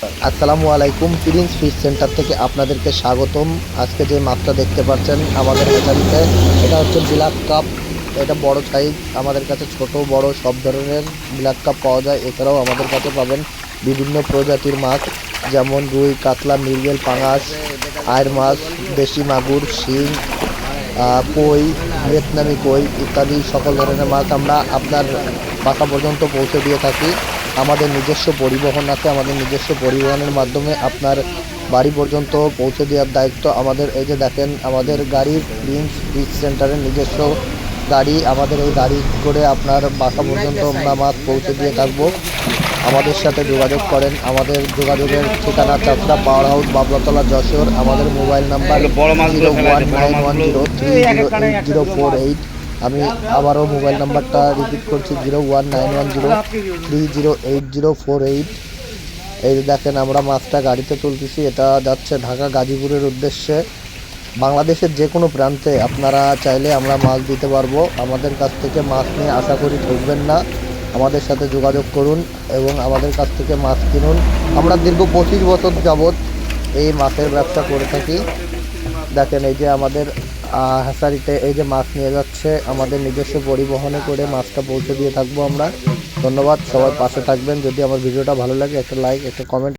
আসসালামু আলাইকুম Prince fish centre থেকে আপনাদেরকে স্বাগতম। আজকে যে মাছটা দেখতে পাচ্ছেন আমাদের হ্যাচারিতে এটা হচ্ছে ব্ল্যাক কাপ। এটা বড় সাইজ, আমাদের কাছে ছোট, বড়, সব ধরনের ব্ল্যাক কাপ পাওয়া যায়। এছাড়াও আমাদের কাছে পাবেন বিভিন্ন প্রজাতির মাছ, যেমন রুই, কাতলা, মৃগেল, পাঙাশ আয়ের মাছ, দেশি মাগুর, শিং কই, ভিয়েতনামি কই ইত্যাদি সকল ধরনের মাছ আমরা আপনার বাসা পর্যন্ত পৌঁছে দিয়ে থাকি। আমাদের নিজস্ব পরিবহন আছে আমাদের নিজস্ব পরিবহনের মাধ্যমে আপনার বাড়ি পর্যন্ত পৌঁছে দেওয়ার দায়িত্ব আমাদের। এই যে দেখেন আমাদের গাড়ির প্রিন্স বিচ সেন্টারের নিজস্ব গাড়ি আমাদের এই গাড়ি করে আপনার বাসা পর্যন্ত আমরা মাছ পৌঁছে দিয়ে থাকব। আমাদের সাথে যোগাযোগ করেন আমাদের যোগাযোগের ঠিকানা চাপড়া পাওয়ার হাউস বাবলাতলা যশোর। আমাদের mobile number zero one nine one zero three zero eight zero four eight. আমি আবারও মোবাইল নাম্বারটা রিপিট করছি zero one nine one zero three zero eight zero four eight এই যে দেখেন, আমরা মাছটা গাড়িতে তুলতেছি, এটা যাচ্ছে ঢাকা গাজীপুরের উদ্দেশ্যে। বাংলাদেশের যে কোনো প্রান্তে আপনারা চাইলে আমরা মাছ দিতে পারব। আমাদের কাছ থেকে মাছ নিয়ে আশা করি ঠকবেন না। আমাদের সাথে যোগাযোগ করুন এবং আমাদের কাছ থেকে মাছ কিনুন। আমরা দীর্ঘ পঁচিশ বছর যাবৎ এই মাছের ব্যবসা করে থাকি। দেখেন, এই যে আমাদের হ্যাচারিতে এই যে মাছ নিয়ে যাচ্ছে, আমাদের নিজস্ব পরিবহনে করে মাছটা পৌঁছে দিয়ে থাকব আমরা। ধন্যবাদ সবার পাশে থাকবেন। যদি আমার ভিডিওটা ভালো লাগে, একটা লাইক একটা কমেন্ট